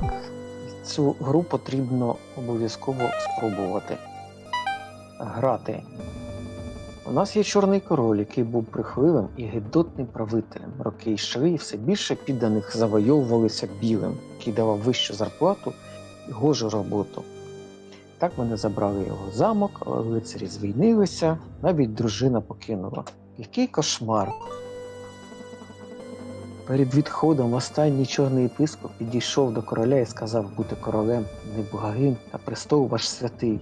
Так, цю гру потрібно обов'язково спробувати грати. У нас є чорний король, який був прихливим і гидотним правителем. Роки йшли, і все більше підданих завойовувалися білим, який давав вищу зарплату і гожу роботу. Так вони забрали його замок, лицарі звільнилися, навіть дружина покинула. Який кошмар! Перед відходом останній чорний єпископ підійшов до короля і сказав бути королем неблагим, а престол ваш святий.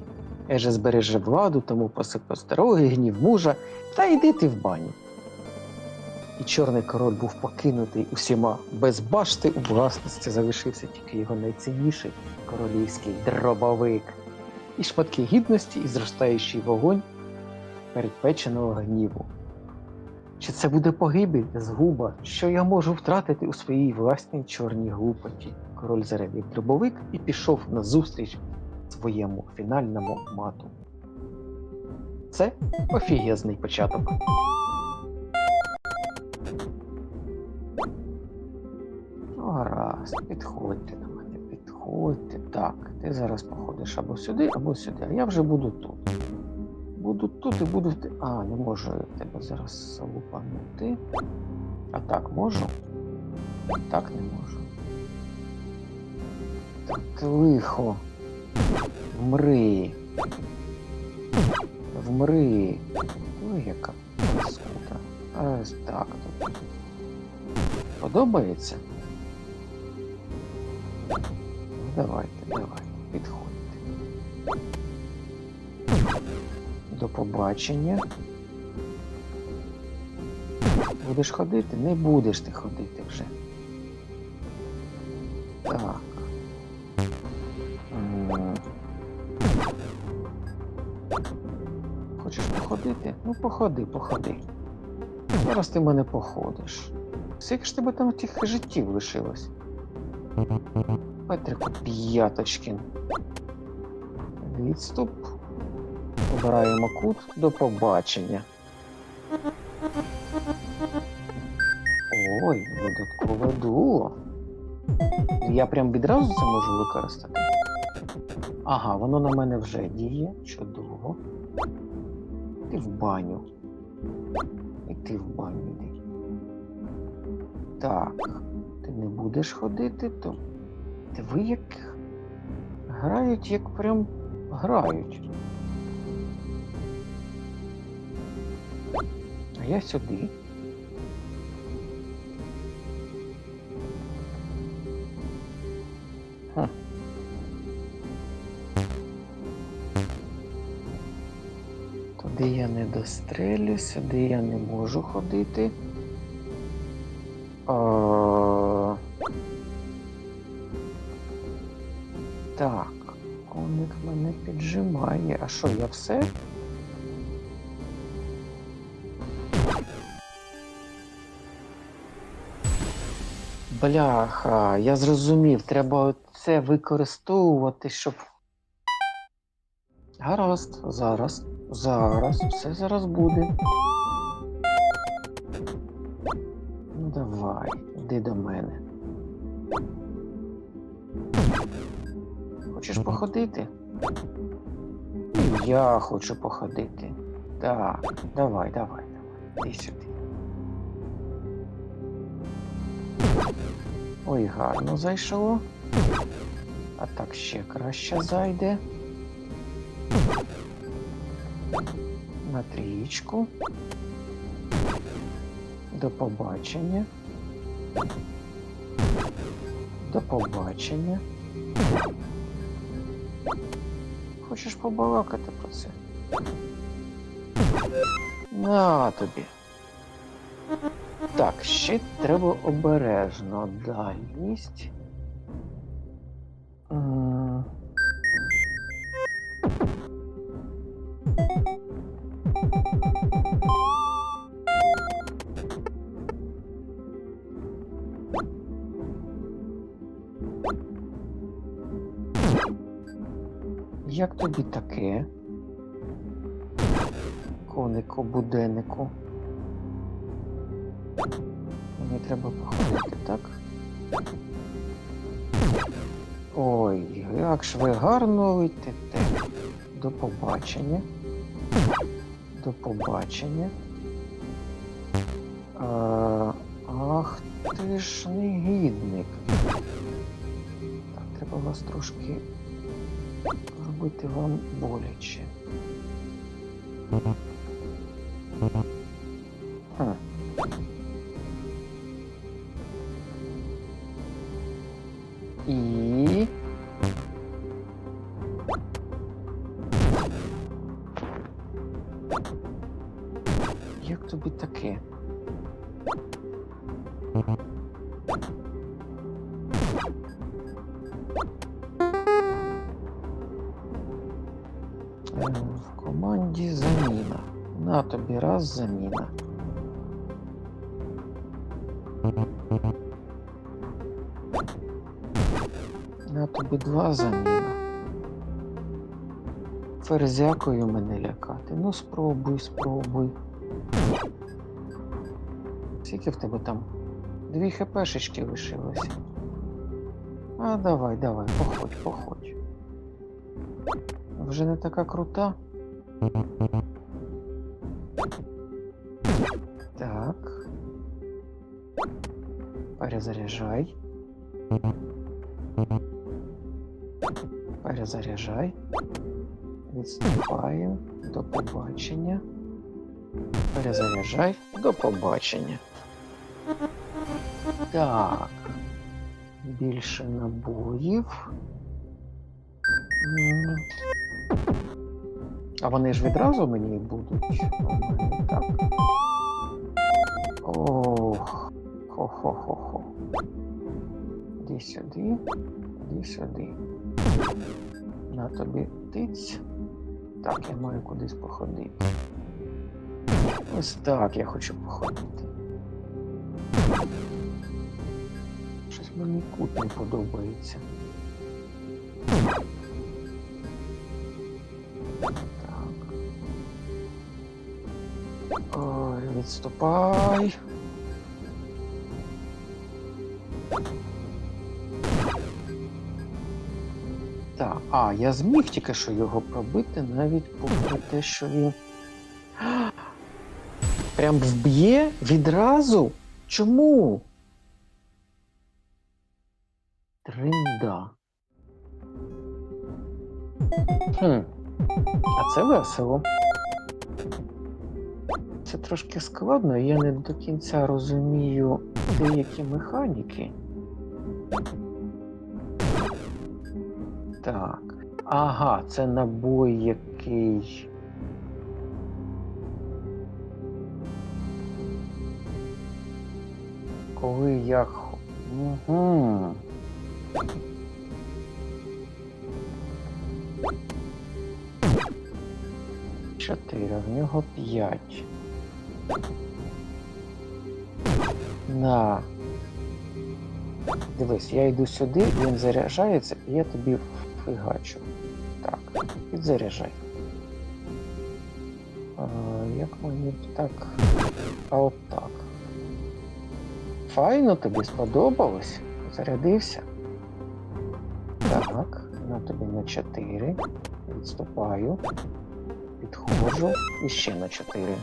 Еже збереже владу, тому посипе дороги, гнів мужа, та йди ти в баню. І чорний король був покинутий усіма. Без башти у власності залишився тільки його найцінніший королівський дробовик. І шматки гідності, і зростаючий вогонь передпеченого гніву. Чи це буде погибель, згуба, що я можу втратити у своїй власній чорній глупоті? Король заревів дробовик і пішов на зустріч своєму фінальному мату. Це офігезний початок. Ну, гаразд, підходьте до мене, підходьте. Так, ти зараз походиш або сюди, або сюди, а я вже буду тут. Буду тут і буду. А, не можу тебе зараз лупанути. А так можу? Так не можу. Так лихо. Вмри. Вмри. Ну, яка паскуда. Ось так тут. Подобається? Ну, давайте, давайте, підходьте. До побачення. Будеш ходити? Не будеш ти ходити вже. Так. Хочеш походити? Ну, походи, походи. Зараз ти мене походиш. Скільки ж тебе там тих життів лишилось? Петрику П'яточкін. Відступ. Обираємо кут до побачення. Ой, додаткове дуо. Я прям відразу це можу використати. Ага, воно на мене вже діє. Чудово. Ти в баню. І в баню йди. Так, ти не будеш ходити, то. Диви, як грають, як прям грають. Я сюди. Ха. Туди я не дострелю, сюди я не можу ходити. А... Так, коник мене піджимає. А що, я все? Бляха, я зрозумів, треба це використовувати, щоб. Гаразд, зараз, зараз, все зараз буде. Ну давай, іди до мене. Хочеш походити? Я хочу походити. Так, давай, давай, давай. Іди сюди. Ой, гарно зайшло. А так ще краще зайде. На трієчку. До побачення. До побачення. Хочеш побалакати про це? На тобі. Так, ще треба обережно. Дальність. М. Як тобі таке? Конику буденнику. Мені треба походити, так? Ой, як ж ви гарно летите. До побачення. До побачення. А, ах ти ж негідник. Так, треба вас трошки робити вам боляче. Як тобі таке? Е, В команді заміна. На тобі раз заміна. На тобі два заміна. Ферзякою мене лякати. Ну спробуй, спробуй. Скільки в тебе там? Дві хпшечки лишилося. А давай, давай, походь, походь. Вже не така крута. Так. Перезаряжай. Перезаряжай. Відступаємо. До побачення. Перезаряджай. До побачення. Так. Більше набоїв. А вони ж відразу мені будуть. Так. Ох. Хо-хо-хо-хо. Іди сюди. Іди сюди. На тобі тиць. Так, я маю кудись походити. Ось так я хочу походити. Щось мені кут не подобається. Так. Ой, відступай. Так, а, я зміг тільки що його пробити, навіть попри те, що він. Прям вб'є відразу? Чому? Тринда. Хм. А це весело. Це трошки складно, я не до кінця розумію деякі механіки. Так. Ага, це набой який. Коли я. Угу. Чотири, в нього п'ять. На. Дивись, я йду сюди, він заряджається, і я тобі фігачу. Так, підзаряджай. Як мені так. А от так. Файно тобі сподобалось? Зарядився? Так, на тобі на 4. Відступаю. Підходжу і ще на 4.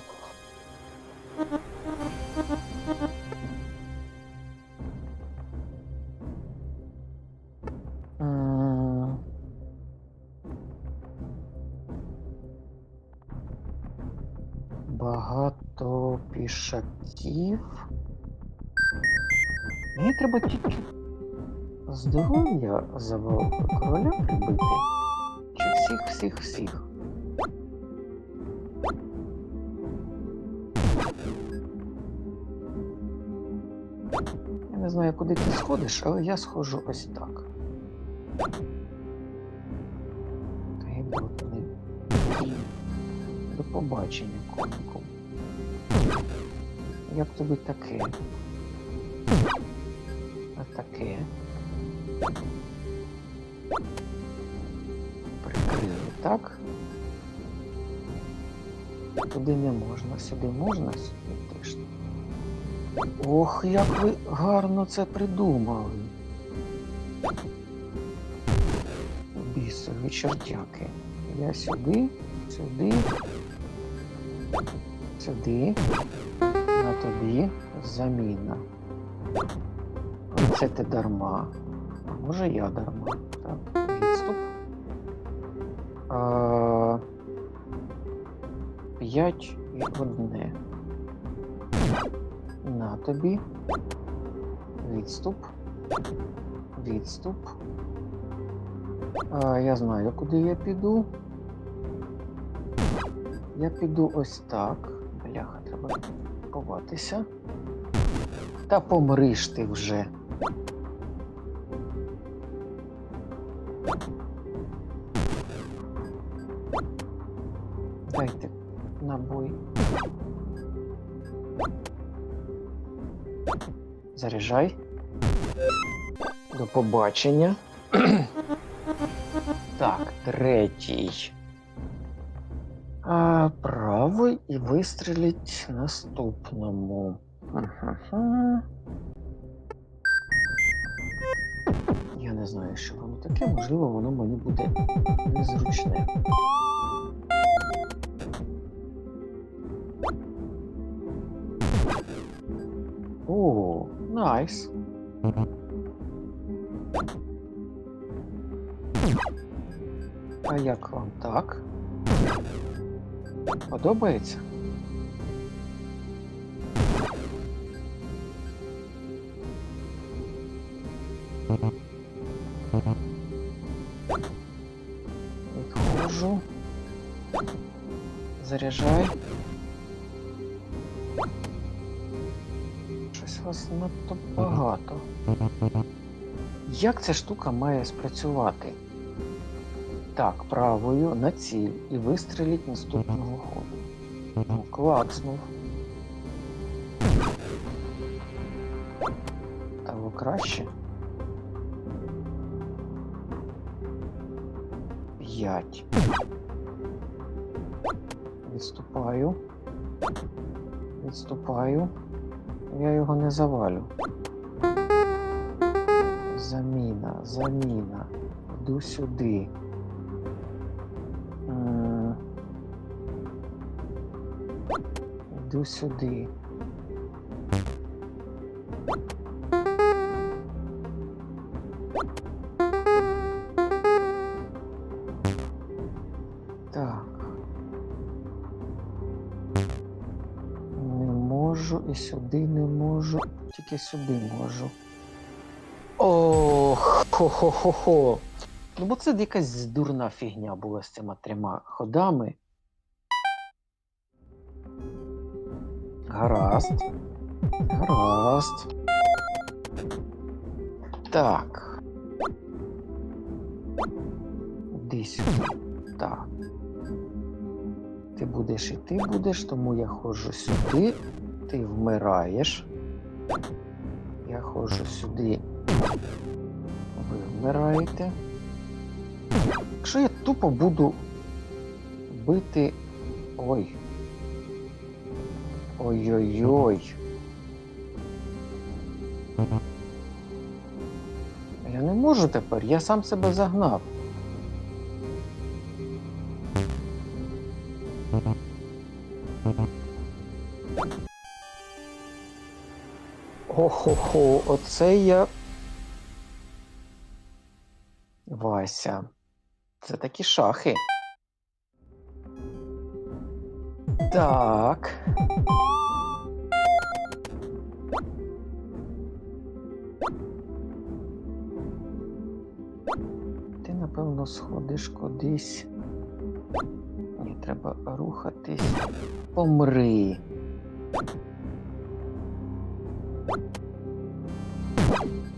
Пішаків. Мені треба тільки здоров'я завал короля прибити. Чи всіх, всіх, всіх. Я не знаю, куди ти сходиш, але я схожу ось так. Гидотний. Кінь. До побачення, конику. Як тобі таке? А таке? Прикрили, так? Туди не можна, сюди можна, сюди теж. Ох, як ви гарно це придумали. Лісові чортяки. Я сюди, сюди, сюди. На тобі заміна. Це ти дарма. А може я дарма. Так, відступ. А, П'ять і одне. На тобі. Відступ. Відступ. А, я знаю, куди я піду. Я піду ось так. Бляха, треба ховатися. Та помриш ти вже. Дайте набой. Заряджай. До побачення. так, третій. А, правий і вистрілить наступному. Ха-ха-ха. Я не знаю, що воно таке, можливо, воно мені буде незручне. О, найс. А як вам так? Подобається? Відходжу. Заряджай. Щось вас надто багато. Як ця штука має спрацювати? Так, правою на ціль і вистріліть наступного ходу. Ну, клацнув. Того краще. П'ять. Відступаю. Відступаю. Я його не завалю. Заміна, заміна. Йду сюди. Йду сюди. Так. Не можу і сюди не можу, тільки сюди можу. Ох, хо-хо-хо-хо. Ну, бо це якась дурна фігня була з цими трьома ходами. Гаразд. Гаразд. Так. Сюди. Так. Ти будеш і ти будеш, тому я ходжу сюди, ти вмираєш. Я ходжу сюди. Ви вмираєте. Якщо я тупо буду бити. Ой. Ой-ой-ой. Я не можу тепер, я сам себе загнав. Охо-хо, оце я. Вася. Це такі шахи. Так. Напевно, сходиш кудись. Ні, треба рухатись. Помри.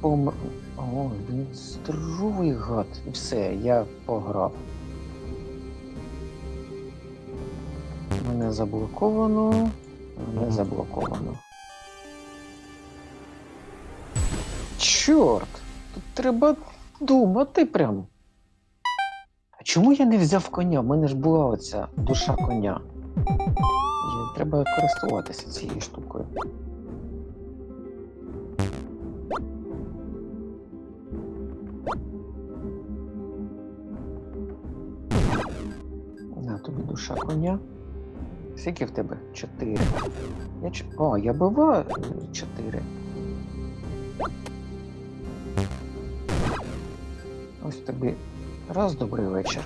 Пом... О, він здоровий гад. Все, я пограв. Мене заблоковано. Мене заблоковано. Чорт! Тут треба думати прям. Чому я не взяв коня? У мене ж була оця душа коня. І треба користуватися цією штукою. Тобі душа коня. Скільки в тебе? Чотири. Я ч... О, я бива чотири. Ось тобі раз добрий вечір.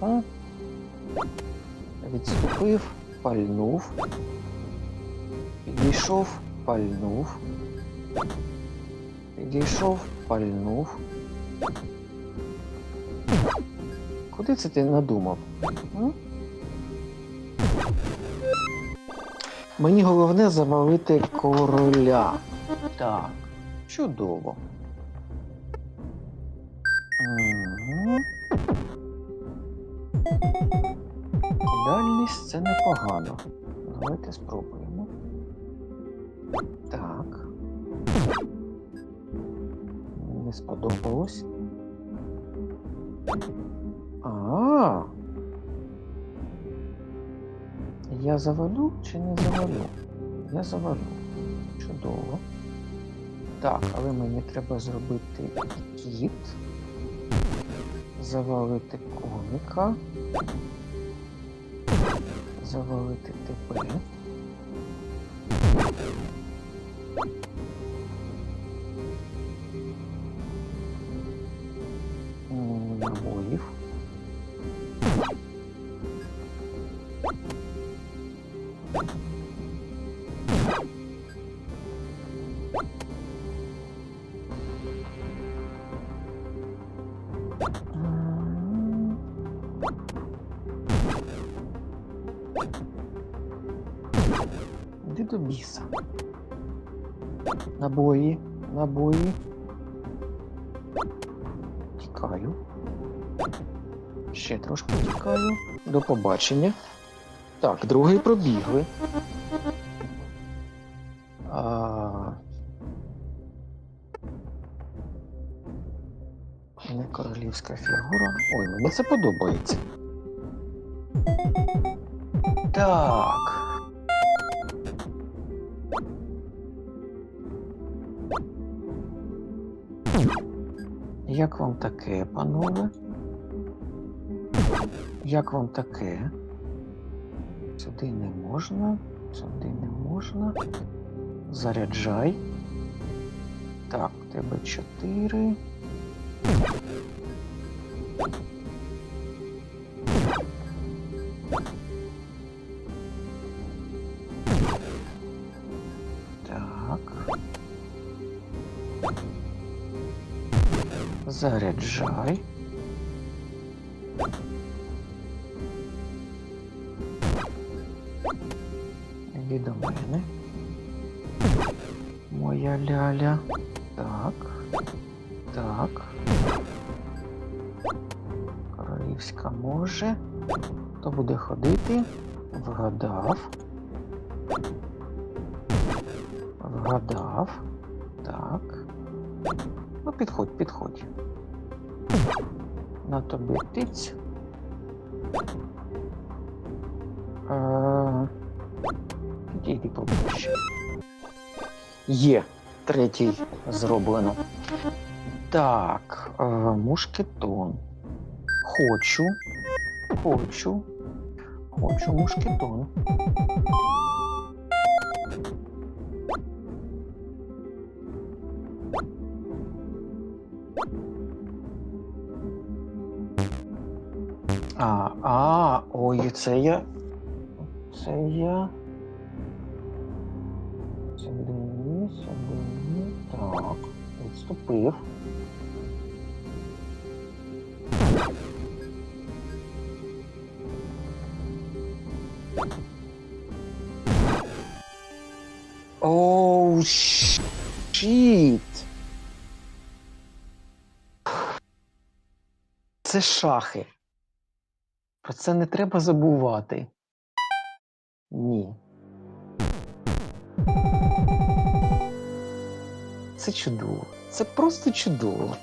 Ага. Відступив, пальнув. Підійшов, пальнув. Підійшов, пальнув. Куди це ти надумав? Мені головне завалити короля. Так, чудово. Мгм. Дальність це непогано. Давайте спробуємо. Так. Не сподобалось. А. Я завалю чи не завалю? Я завалю. Чудово. Так, але мені треба зробити кіт. Завалити коміка. Завалити тебе. Іди до біса. Набої, набої. Тікаю. Ще трошки тікаю. До побачення. Так, другий пробігли. Королівська фігура. Ой, мені це подобається. Так. Як вам таке, панове? Як вам таке? Сюди не можна, сюди не можна. Заряджай. Так, тебе чотири. Заряджай. Іди до мене. Моя ляля. Так. Так. Королівська може. Хто буде ходити? Вгадав. Вгадав. Так. Ну, підходь, підходь. На тобі тиць. Е, Підійди поближче. Є. Третій зроблено. Так, е, мушкетон. Хочу. Хочу. Хочу мушкетон. А, а, ой, це я. Це я. Сюди, сюди. Так, відступив. Щіт. Це шахи. Про це не треба забувати. Ні. Це чудово. Це просто чудово.